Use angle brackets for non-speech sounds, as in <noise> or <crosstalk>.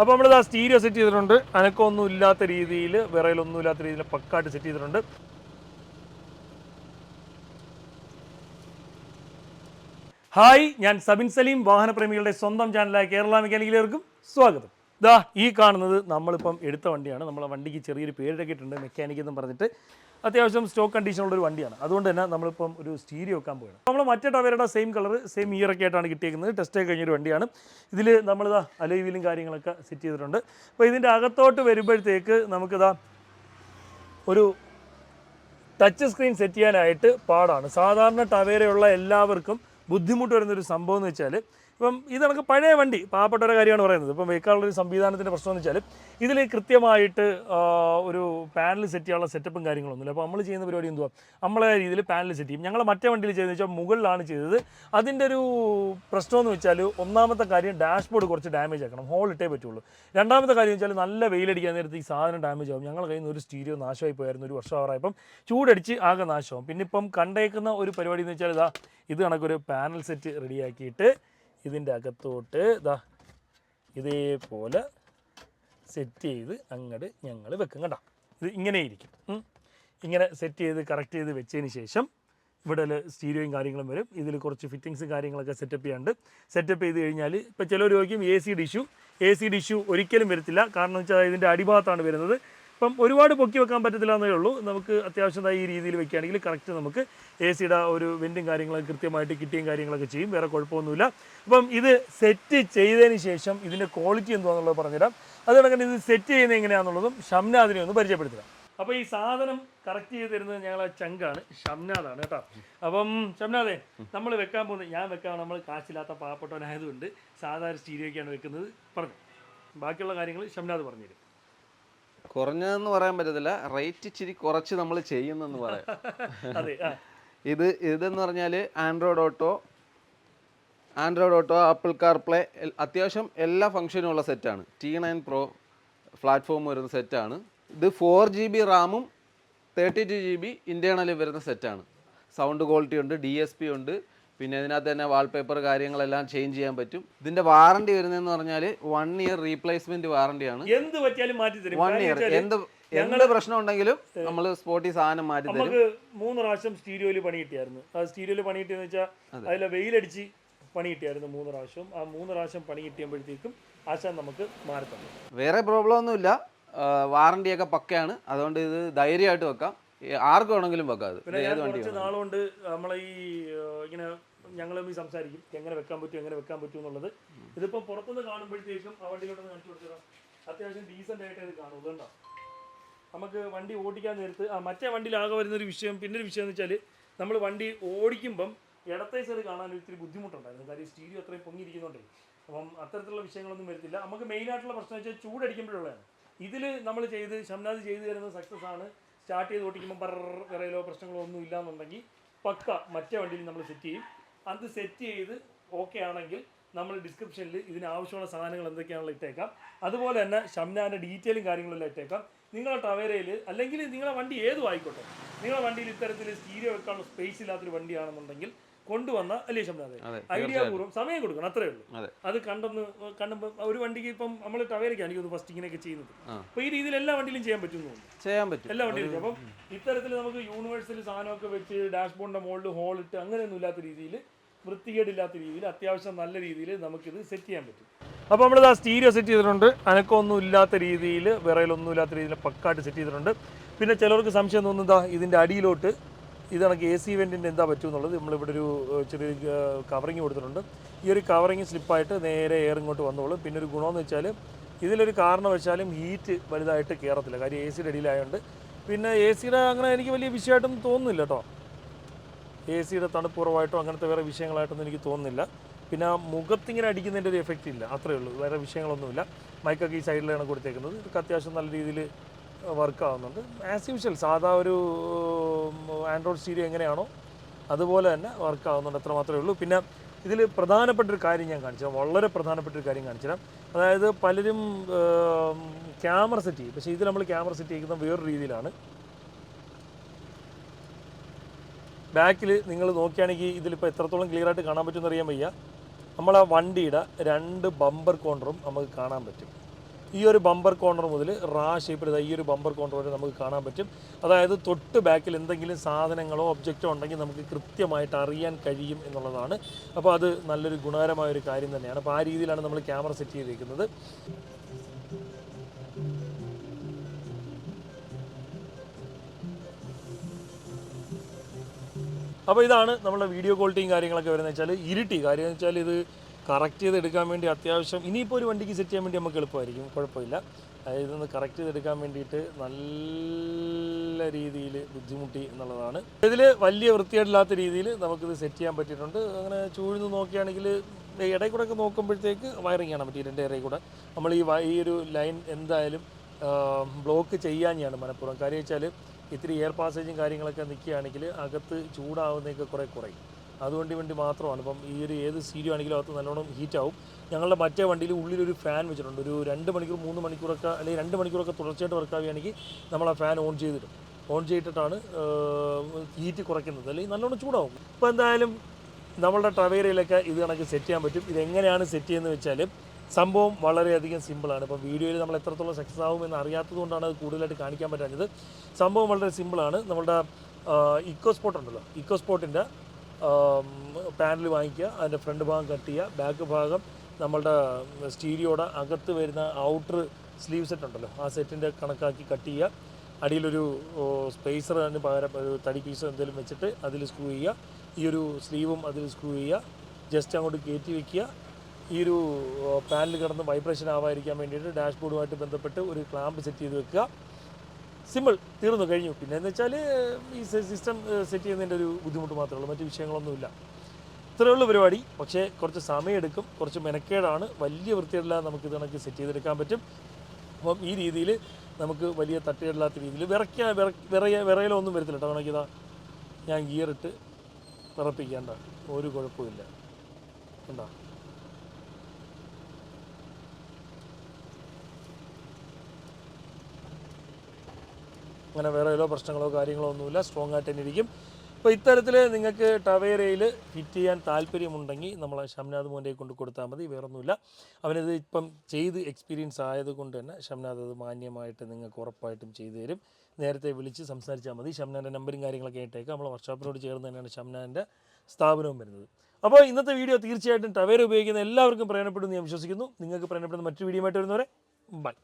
അപ്പോൾ നമ്മൾ ആ സ്റ്റീരിയോ സെറ്റ് ചെയ്തിട്ടുണ്ട്. അനക്കമൊന്നും ഇല്ലാത്ത രീതിയിൽ വിറയിലൊന്നും ഇല്ലാത്ത രീതിയിൽ പക്കായിട്ട് സെറ്റ് ചെയ്തിട്ടുണ്ട്. ഹായ് ഞാൻ സബിൻ സലീം വാഹനപ്രേമികളുടെ സ്വന്തം ചാനലായ കേരള മെക്കാനിക്കലേർക്കും സ്വാഗതം. ദാ ഈ കാണുന്നത് നമ്മളിപ്പം എടുത്ത വണ്ടിയാണ്. നമ്മളെ വണ്ടിക്ക് ചെറിയൊരു പേരൊക്കെ ഇട്ടുണ്ട് മെക്കാനിക് എന്ന് പറഞ്ഞിട്ട്. അത്യാവശ്യം സ്റ്റോക്ക് കണ്ടീഷനുള്ള ഒരു വണ്ടിയാണ്. അതുകൊണ്ട് തന്നെ നമ്മളിപ്പം ഒരു സ്റ്റീരിയോ വെക്കാൻ പോകണം നമ്മൾ മറ്റേ ടവേരയുടെ സെയിം കളർ സെയിം ഇയർ ഒക്കെ ആയിട്ടാണ് കിട്ടിയേക്കുന്നത്. ടെസ്റ്റ് കഴിഞ്ഞൊരു വണ്ടിയാണ്. ഇതിൽ നമ്മളിതാ അലൈവിലും കാര്യങ്ങളൊക്കെ സെറ്റ് ചെയ്തിട്ടുണ്ട്. അപ്പോൾ ഇതിന്റെ അകത്തോട്ട് വരുമ്പോഴത്തേക്ക് നമുക്കിതാ ഒരു ടച്ച് സ്ക്രീൻ സെറ്റ് ചെയ്യാനായിട്ട് പാടാണ്. സാധാരണ ടവേരയുള്ള എല്ലാവർക്കും ബുദ്ധിമുട്ട് വരുന്നൊരു സംഭവം എന്ന് വെച്ചാൽ ഇപ്പം ഇത് നമുക്ക് പഴയ വണ്ടി പാവപ്പെട്ടവരുടെ കാര്യമാണ് പറയുന്നത്. ഇപ്പം വെഹിക്കാളുള്ള ഒരു സംവിധാനത്തിന്റെ പ്രശ്നം എന്ന് വെച്ചാൽ ഇതിൽ കൃത്യമായിട്ട് ഒരു പാനൽ സെറ്റ് ചെയ്യാനുള്ള സെറ്റപ്പും കാര്യങ്ങളൊന്നുമില്ല. അപ്പോൾ നമ്മൾ ചെയ്യുന്ന പരിപാടി എന്തുവാ? നമ്മളെ രീതിയിൽ പാനൽ സെറ്റ് ചെയ്യും. ഞങ്ങൾ മറ്റേ വണ്ടിയിൽ ചെയ്തെന്ന് വെച്ചാൽ മുകളിലാണ് ചെയ്തത്. അതിന്റെ ഒരു പ്രശ്നമെന്ന് വെച്ചാൽ ഒന്നാമത്തെ കാര്യം ഡാഷ്ബോർഡ് കുറച്ച് ഡാമേജ് ആക്കണം. ഹോൾ ഇട്ടേ പറ്റുള്ളൂ. രണ്ടാമത്തെ കാര്യം വെച്ചാൽ നല്ല വെയിലടിക്കാൻ നേരത്തെ ഈ സാധനം ഡാമേജ് ആകും ഞങ്ങൾ കയ്യിൽ നിന്ന് ഒരു സ്റ്റീരിയോ നാശമായി പോയായിരുന്നു ഒരു വർഷം ആറായപ്പം ചൂടടിച്ച് ആകെ നാശമാവും. പിന്നെ ഇപ്പം കണ്ടേക്കുന്ന ഒരു പരിപാടി എന്ന് വെച്ചാൽ ഇതാ ഇത് കണക്കൊരു പാനൽ സെറ്റ് റെഡിയാക്കിയിട്ട് ഇതിന്റെ അകത്തോട്ട് ഇതാ ഇതേപോലെ സെറ്റ് ചെയ്ത് അങ്ങോട്ട് ഞങ്ങൾ വെക്കും കണ്ട. ഇത് ഇങ്ങനെ ഇരിക്കും. ഇങ്ങനെ സെറ്റ് ചെയ്ത് കറക്റ്റ് ചെയ്ത് വെച്ചതിന് ശേഷം ഇവിടെ സ്റ്റീരിയോയും കാര്യങ്ങളും വരും. ഇതിൽ കുറച്ച് ഫിറ്റിങ്സും കാര്യങ്ങളൊക്കെ സെറ്റപ്പ് ചെയ്യാണ്ട് സെറ്റപ്പ് ചെയ്ത് കഴിഞ്ഞാൽ ഇപ്പോൾ ചിലർ ചോദിക്കും എ സി ഡിഷ്യൂ എ സി ഡിഷ്യൂ ഒരിക്കലും വരത്തില്ല. കാരണം വെച്ചാൽ ഇതിന്റെ അടിഭാഗത്താണ് വരുന്നത്. ഇപ്പം ഒരുപാട് പൊക്കി വെക്കാൻ പറ്റത്തില്ല എന്നേ ഉള്ളൂ. നമുക്ക് അത്യാവശ്യം ഈ രീതിയിൽ വെക്കുകയാണെങ്കിൽ കറക്റ്റ് നമുക്ക് എ സിയുടെ ഒരു വെന്റും കാര്യങ്ങളൊക്കെ കൃത്യമായിട്ട് കിട്ടിയും കാര്യങ്ങളൊക്കെ ചെയ്യും. വേറെ കുഴപ്പമൊന്നുമില്ല. അപ്പം ഇത് സെറ്റ് ചെയ്തതിന് ശേഷം ഇതിന്റെ ക്വാളിറ്റി എന്തുവാണെന്നുള്ളത് പറഞ്ഞുതരാം. അതുകൊണ്ട് ഇത് സെറ്റ് ചെയ്യുന്നത് എങ്ങനെയാണെന്നുള്ളതും ഷംനാദിനെ ഒന്ന് പരിചയപ്പെടുത്തുക അപ്പോൾ ഈ സാധനം കറക്റ്റ് ചെയ്ത് തരുന്നത് ഞങ്ങളെ ചങ്കാണ്. ഷംനാദാണ് കേട്ടോ. അപ്പം ഷംനാദേ നമ്മൾ വെക്കാൻ പോകുന്നത് ഞാൻ വെക്കാൻ നമ്മൾ കാശില്ലാത്ത പാവപ്പെട്ടവനായതുകൊണ്ട് സാധാരണ സ്റ്റീരിയോക്കാണ് വെക്കുന്നത്. പറഞ്ഞു. ബാക്കിയുള്ള കാര്യങ്ങൾ ഷംനാദ് പറഞ്ഞുതരും. കുറഞ്ഞതെന്ന് പറയാൻ പറ്റത്തില്ല. റേറ്റ് ഇച്ചിരി കുറച്ച് നമ്മൾ ചെയ്യുന്നെന്ന് പറയാം. <laughs> ഇത് ഇതെന്ന് പറഞ്ഞാൽ Android Auto Android Auto Apple CarPlay അത്യാവശ്യം എല്ലാ ഫംഗ്ഷനും ഉള്ള സെറ്റാണ് ടി നയൻ പ്രോ പ്ലാറ്റ്ഫോം വരുന്ന സെറ്റാണ് ഇത് ഫോർ ജി ബി റാമും തേർട്ടി ടു ജി ബി ഇന്റേണലും വരുന്ന സെറ്റാണ് സൗണ്ട് ക്വാളിറ്റി ഉണ്ട് ഡി എസ് പി ഉണ്ട് പിന്നെ ഇതിനകത്ത് തന്നെ വാൾപേപ്പർ കാര്യങ്ങളെല്ലാം ചേഞ്ച് ചെയ്യാൻ പറ്റും. ഇതിന്റെ വാറണ്ടി വരുന്നതെന്ന് പറഞ്ഞാൽ വൺ ഇയർ റീപ്ലേസ്മെന്റ് വാറണ്ടിയാണ് എന്ത് പറ്റിയാലും മാറ്റി തരും. വൺ ഇയർ എന്ത് എന്ത് പ്രശ്നം ഉണ്ടെങ്കിലും നമ്മൾ സ്പോട്ടി സാധനം മാറ്റി തരും. നമുക്ക് മൂന്ന് പ്രാവശ്യം സ്റ്റീരിയോയിൽ പണി കിട്ടിയായിരുന്നു. ആ സ്റ്റീരിയോയിൽ പണി കിട്ടിയെന്ന് വെച്ചാൽ അതിലെ വെയിലടിച്ച് പണി കിട്ടിയായിരുന്നു മൂന്ന് പ്രാവശ്യം. ആ മൂന്ന് പ്രാവശ്യം പണി കിട്ടിയപ്പോഴത്തേക്കും ആശാൻ നമുക്ക് മാറി വേറെ പ്രോബ്ലം ഒന്നുമില്ല. വാറണ്ടിയൊക്കെ പക്കയാണ്. അതുകൊണ്ട് ഇത് ധൈര്യമായിട്ട് വെക്കാം. ആർക്ക് വേണമെങ്കിലും വെക്കാം പിന്നെ ഞാൻ വണ്ടി കുറച്ച് നാളുകൊണ്ട് നമ്മളെ ഈ ഇങ്ങനെ ഞങ്ങൾ ഈ സംസാരിക്കും. എങ്ങനെ വെക്കാൻ പറ്റും എങ്ങനെ വെക്കാൻ പറ്റും എന്നുള്ളത്. ഇതിപ്പോ പുറത്തുനിന്ന് കാണുമ്പോഴത്തേക്കും ആ വണ്ടിയിലോട്ട് കാണിച്ചു കൊടുത്തതാ അത്യാവശ്യം ഡീസെന്റ് ആയിട്ട് ഇത് കാണും. ഇതുണ്ടോ? നമുക്ക് വണ്ടി ഓടിക്കാൻ നേരത്ത് ആ മറ്റേ വണ്ടിയിലാകെ വരുന്ന ഒരു വിഷയം പിന്നെ ഒരു വിഷയം എന്ന് വെച്ചാൽ നമ്മൾ വണ്ടി ഓടിക്കുമ്പം ഇടത്തെ സൈഡ് കാണാൻ ഒത്തിരി ബുദ്ധിമുട്ടുണ്ടായിരുന്നു. കാര്യം സ്റ്റീരിയോ അത്രയും പൊങ്ങിയിരിക്കുന്നുണ്ടേ. അപ്പം അത്തരത്തിലുള്ള വിഷയങ്ങളൊന്നും വരുത്തില്ല. നമുക്ക് മെയിൻ ആയിട്ടുള്ള പ്രശ്നം വെച്ചാൽ ചൂടടിക്കുമ്പോഴുള്ളതാണ്. ഇതിൽ നമ്മൾ ചെയ്ത് ഷംനാദ് ചെയ്തു തരുന്ന സക്സസ് ആണ് സ്റ്റാർട്ട് ചെയ്ത് ഓടിക്കുമ്പോൾ പറ വിറയിലോ പ്രശ്നങ്ങളോ ഒന്നും ഇല്ലാന്നുണ്ടെങ്കിൽ പക്ക മറ്റേ വണ്ടിയിൽ നമ്മൾ സെറ്റ് ചെയ്യും. അത് സെറ്റ് ചെയ്ത് ഓക്കെ ആണെങ്കിൽ നമ്മൾ ഡിസ്ക്രിപ്ഷനിൽ ഇതിന് ആവശ്യമുള്ള സാധനങ്ങൾ എന്തൊക്കെയാണെന്ന് ഇട്ടേക്കാം. അതുപോലെ തന്നെ ഷംനാന്റെ ഡീറ്റെയിലും കാര്യങ്ങളെല്ലാം ഇട്ടേക്കാം. നിങ്ങളുടെ ടവേരയിൽ അല്ലെങ്കിൽ നിങ്ങളുടെ വണ്ടി ഏതും ആയിക്കോട്ടെ. നിങ്ങളുടെ വണ്ടിയിൽ ഇത്തരത്തിൽ സ്റ്റീരിയോ വെക്കാനുള്ള സ്പേസ് ഇല്ലാത്തൊരു വണ്ടിയാണെന്നുണ്ടെങ്കിൽ കൊണ്ടുവന്ന അല്ലേ ശബ്ദാതെ ഐഡിയ പൂർവം സമയം കൊടുക്കണം അത്രേ ഉള്ളൂ. അതെ. അത് കണ്ടെന്ന് കണ്ടപ്പോ ഒരു വണ്ടിക്ക് ഇപ്പം നമ്മൾ ടവേരയ്ക്കാണ് എനിക്ക് ഫസ്റ്റ് ഇങ്ങനെയൊക്കെ ചെയ്യുന്നത്. അപ്പൊ അപ്പോൾ ഈ രീതിയിൽ എല്ലാ വണ്ടിയിലും ചെയ്യാൻ പറ്റുന്നു ചെയ്യാൻ പറ്റും. എല്ലാ വണ്ടിയിലും. അപ്പം ഇത്തരത്തിൽ നമുക്ക് യൂണിവേഴ്സിൽ സാധനമൊക്കെ വെച്ച് ഡാഷ്ബോർഡിന്റെ മുകളിൽ ഹോൾ ഇട്ട് അങ്ങനെയൊന്നും ഇല്ലാത്ത രീതിയിൽ വൃത്തികേടില്ലാത്ത രീതിയിൽ അത്യാവശ്യം നല്ല രീതിയിൽ നമുക്കിത് സെറ്റ് ചെയ്യാൻ പറ്റും. അപ്പോൾ നമ്മൾ ആ സ്റ്റീരിയോ സെറ്റ് ചെയ്തിട്ടുണ്ട്. അനക്കമൊന്നും ഇല്ലാത്ത രീതിയിൽ വിറയിലൊന്നും ഇല്ലാത്ത രീതിയിൽ പക്കായിട്ട് സെറ്റ് ചെയ്തിട്ടുണ്ട്. പിന്നെ ചിലർക്ക് സംശയം തോന്നുന്നതാ ഇതിന്റെ അടിയിലോട്ട് ഇത് കണക്ക് എ സി വെന്റിന്റെ എന്താ പറ്റും എന്നുള്ളത് നമ്മളിവിടെ ഒരു ചെറിയൊരു ചെറിയ കവറിങ് കൊടുത്തിട്ടുണ്ട്. ഈ ഒരു കവറിങ് സ്ലിപ്പായിട്ട് നേരെ എയർ ഇങ്ങോട്ട് വന്നോളും. പിന്നെ ഒരു ഗുണമെന്ന് വെച്ചാൽ ഇതിലൊരു കാരണവശാലും ഹീറ്റ് വലുതായിട്ട് കയറത്തില്ല കാര്യം എ സിയുടെ അടിയിലായതുകൊണ്ട് പിന്നെ എ സിയുടെ അങ്ങനെ എനിക്ക് വലിയ വിഷയമായിട്ടൊന്നും തോന്നുന്നില്ല കേട്ടോ. എ സിയുടെ തണുപ്പുറവായിട്ടോ അങ്ങനത്തെ വേറെ വിഷയങ്ങളായിട്ടൊന്നും എനിക്ക് തോന്നുന്നില്ല. പിന്നെ മുഖത്തിങ്ങനെ അടിക്കുന്നതിന്റെ ഒരു എഫക്റ്റ് ഇല്ല. അത്രയേ ഉള്ളൂ. വേറെ വിഷയങ്ങളൊന്നുമില്ല. മൈക്കൊക്കെ ഈ സൈഡിലാണ് കൊടുത്തേക്കുന്നത്. ഇതൊക്കെ അത്യാവശ്യം നല്ല രീതിയിൽ വർക്ക് ആവുന്നുണ്ട്. ആസ് യൂഷ്വൽ സാധാ ഒരു ആൻഡ്രോയിഡ് സ്റ്റീരിയോ എങ്ങനെയാണോ അതുപോലെ തന്നെ വർക്ക് ആവുന്നുണ്ട് അത്ര മാത്രമേ ഉള്ളൂ. പിന്നെ ഇതിൽ പ്രധാനപ്പെട്ട ഒരു കാര്യം ഞാൻ കാണിച്ചു വളരെ പ്രധാനപ്പെട്ട ഒരു കാര്യം കാണിച്ചു തരാം അതായത് പലരും ക്യാമറ സെറ്റ് ചെയ്യും. പക്ഷേ ഇത് നമ്മൾ ക്യാമറ സെറ്റ് ചെയ്യുന്നത് വേറൊരു രീതിയിലാണ്. ബാക്കിൽ നിങ്ങൾ നോക്കുകയാണെങ്കിൽ ഇതിലിപ്പോൾ എത്രത്തോളം ക്ലിയർ ആയിട്ട് കാണാൻ പറ്റുമെന്ന് അറിയാൻ വയ്യ. നമ്മൾ ആ വണ്ടിയുടെ രണ്ട് ബമ്പർ കോണ്ടറും നമുക്ക് കാണാൻ പറ്റും. ഈ ഒരു ബമ്പർ കോർണർ മുതൽ റാ ഷേപ്പിൽ ഈ ഒരു ബമ്പർ കോർണർ വരെ നമുക്ക് കാണാൻ പറ്റും. അതായത് തൊട്ട് ബാക്കിൽ എന്തെങ്കിലും സാധനങ്ങളോ ഒബ്ജക്റ്റോ ഉണ്ടെങ്കിൽ നമുക്ക് കൃത്യമായിട്ട് അറിയാൻ കഴിയും എന്നുള്ളതാണ്. അപ്പോൾ അത് നല്ലൊരു ഗുണകരമായ ഒരു കാര്യം തന്നെയാണ്. അപ്പോൾ ആ രീതിയിലാണ് നമ്മൾ ക്യാമറ സെറ്റ് ചെയ്തിരിക്കുന്നത് അപ്പോൾ ഇതാണ് നമ്മുടെ വീഡിയോ ക്വാളിറ്റിയും കാര്യങ്ങളൊക്കെ വരുന്നത് വെച്ചാൽ ഇരുട്ടി. കാര്യം എന്ന് വെച്ചാൽ ഇത് കറക്റ്റ് ചെയ്ത് എടുക്കാൻ വേണ്ടി അത്യാവശ്യം ഇനിയിപ്പോൾ ഒരു വണ്ടിക്ക് സെറ്റ് ചെയ്യാൻ വേണ്ടി നമുക്ക് എളുപ്പമായിരിക്കും. കുഴപ്പമില്ല. അതായത് ഒന്ന് കറക്റ്റ് ചെയ്തെടുക്കാൻ വേണ്ടിയിട്ട് നല്ല രീതിയിൽ ബുദ്ധിമുട്ടി എന്നുള്ളതാണ്. ഇതിൽ വലിയ വൃത്തിയായിട്ടില്ലാത്ത രീതിയിൽ നമുക്കിത് സെറ്റ് ചെയ്യാൻ പറ്റിയിട്ടുണ്ട്. അങ്ങനെ ചൂഴ്ന്ന് നോക്കുകയാണെങ്കിൽ ഇടയിൽ കൂടെ ഒക്കെ നോക്കുമ്പോഴത്തേക്ക് വയറിങ് ആണ് പറ്റി ഇടയിൽ കൂടെ. നമ്മൾ ഈ ഈ ഒരു ലൈൻ എന്തായാലും ബ്ലോക്ക് ചെയ്യാഞ്ഞാണ് മനഃപൂർവം. കാര്യം വെച്ചാൽ ഇത്തിരി എയർ പാസേജും കാര്യങ്ങളൊക്കെ നിൽക്കുകയാണെങ്കിൽ അകത്ത് ചൂടാവുന്നതൊക്കെ കുറേ കുറയും. അതുകൊണ്ട് വേണ്ടി മാത്രമാണ്. ഇപ്പം ഈ ഒരു ഏത് സീരിയോ ആണെങ്കിലും അകത്ത് നല്ലോണം ഹീറ്റ് ആവും. ഞങ്ങളുടെ മറ്റേ വണ്ടിയിൽ ഉള്ളിലൊരു ഫാൻ വെച്ചിട്ടുണ്ട്. ഒരു രണ്ട് മണിക്കൂർ മൂന്ന് മണിക്കൂറൊക്കെ അല്ലെങ്കിൽ രണ്ട് മണിക്കൂറൊക്കെ തുടർച്ചയായിട്ട് വർക്ക് ആവുകയാണെങ്കിൽ നമ്മൾ ആ ഫാൻ ഓൺ ചെയ്തിടും. ഓൺ ചെയ്തിട്ടാണ് ഹീറ്റ് കുറയ്ക്കുന്നത്. അല്ലെങ്കിൽ നല്ലോണം ചൂടാവും. ഇപ്പോൾ എന്തായാലും നമ്മളുടെ ടവേരയിലൊക്കെ ഇത് കണക്ക് സെറ്റ് ചെയ്യാൻ പറ്റും. ഇതെങ്ങനെയാണ് സെറ്റ് ചെയ്യുന്നത് വെച്ചാൽ സംഭവം വളരെയധികം സിമ്പിളാണ് ഇപ്പം വീഡിയോയിൽ നമ്മൾ എത്രത്തോളം സക്സസ് ആവും എന്ന് അറിയാത്തത് കൊണ്ടാണ് അത് കൂടുതലായിട്ട് കാണിക്കാൻ പറ്റാഞ്ഞത്. സംഭവം വളരെ സിമ്പിളാണ് നമ്മളുടെ ഇക്കോ സ്പോട്ട് ഉണ്ടല്ലോ. ഇക്കോ സ്പോട്ടിന്റെ പാനൽ വാങ്ങിക്കുക അതിന്റെ ഫ്രണ്ട് ഭാഗം കട്ട് ചെയ്യുക ബാക്ക് ഭാഗം നമ്മളുടെ സ്റ്റീരിയോടെ അകത്ത് വരുന്ന ഔട്ടർ സ്ലീവ് സെറ്റ് ഉണ്ടല്ലോ ആ സെറ്റിന്റെ കണക്കാക്കി കട്ട് ചെയ്യുക. അടിയിലൊരു സ്പേസർ അതിന് പകരം ഒരു തടി പീസ് എന്തെങ്കിലും വെച്ചിട്ട് അതിൽ സ്ക്രൂ ചെയ്യുക. ഈ ഒരു സ്ലീവും അതിൽ സ്ക്രൂ ചെയ്യുക. ജസ്റ്റ് അങ്ങോട്ട് കയറ്റി വെക്കുക. ഈ ഒരു പാനൽ കിടന്ന് വൈബ്രേഷൻ ആവാതിരിക്കാൻ വേണ്ടിയിട്ട് ഡാഷ്ബോർഡുമായിട്ട് ബന്ധപ്പെട്ട് ഒരു ക്ലാമ്പ് സെറ്റ് ചെയ്ത് വെക്കുക. സിമ്പിൾ തീർന്നു കഴിഞ്ഞു. പിന്നെ എന്ന് വെച്ചാൽ ഈ സിസ്റ്റം സെറ്റ് ചെയ്യുന്നതിന്റെ ഒരു ബുദ്ധിമുട്ട് മാത്രമേ ഉള്ളൂ മറ്റു വിഷയങ്ങളൊന്നുമില്ല. ഇത്രയേ ഉള്ളൂ പരിപാടി. പക്ഷേ കുറച്ച് സമയമെടുക്കും കുറച്ച് മെനക്കേടാണ്. വലിയ വൃത്തിയില്ലാതെ നമുക്ക് ഇതിനൊക്കെ സെറ്റ് ചെയ്തെടുക്കാൻ പറ്റും. അപ്പം ഈ രീതിയിൽ നമുക്ക് വലിയ തട്ടുകളില്ലാത്ത രീതിയിൽ വിറയ്ക്ക വിറ വിറയ വിറയിലൊന്നും വരത്തില്ല കേട്ടോ കണക്കിതാ ഞാൻ ഗിയർ ഇട്ട് വിറപ്പിക്കേണ്ട. ഒരു കുഴപ്പമില്ല ഉണ്ടോ അങ്ങനെ വേറെ ഏതോ പ്രശ്നങ്ങളോ കാര്യങ്ങളോ ഒന്നുമില്ല. സ്ട്രോങ് ആയിട്ട് തന്നെ ഇരിക്കും. അപ്പോൾ ഇത്തരത്തിൽ നിങ്ങൾക്ക് ടവേരയിൽ ഫിറ്റ് ചെയ്യാൻ താല്പര്യമുണ്ടെങ്കിൽ നമ്മൾ ഷംനാഥ് മോന്റെ കൊണ്ട് കൊടുത്താൽ മതി. വേറൊന്നുമില്ല. അവനത് ഇപ്പം ചെയ്ത് എക്സ്പീരിയൻസ് ആയതുകൊണ്ട് തന്നെ ഷംനാഥ് അത് മാന്യമായിട്ട് നിങ്ങൾക്ക് ഉറപ്പായിട്ടും ചെയ്തു തരും. നേരത്തെ വിളിച്ച് സംസാരിച്ചാൽ മതി. ഷംനാന്റെ നമ്പറും കാര്യങ്ങളൊക്കെ ഇട്ടേക്കാം നമ്മൾ വർക്ക്ഷോപ്പിനോട് ചേർന്ന് തന്നെയാണ് ഷംനാന്റെ സ്ഥാപനവും വരുന്നത്. അപ്പോൾ ഇന്നത്തെ വീഡിയോ തീർച്ചയായിട്ടും ടവേര ഉപയോഗിക്കുന്ന എല്ലാവർക്കും പ്രയോജനപ്പെടുന്ന് ഞാൻ വിശ്വസിക്കുന്നു. നിങ്ങൾക്ക് പ്രയോജനപ്പെടുന്ന മറ്റൊരു വീഡിയോ ആയിട്ട് വരുന്നവരെ ബൈ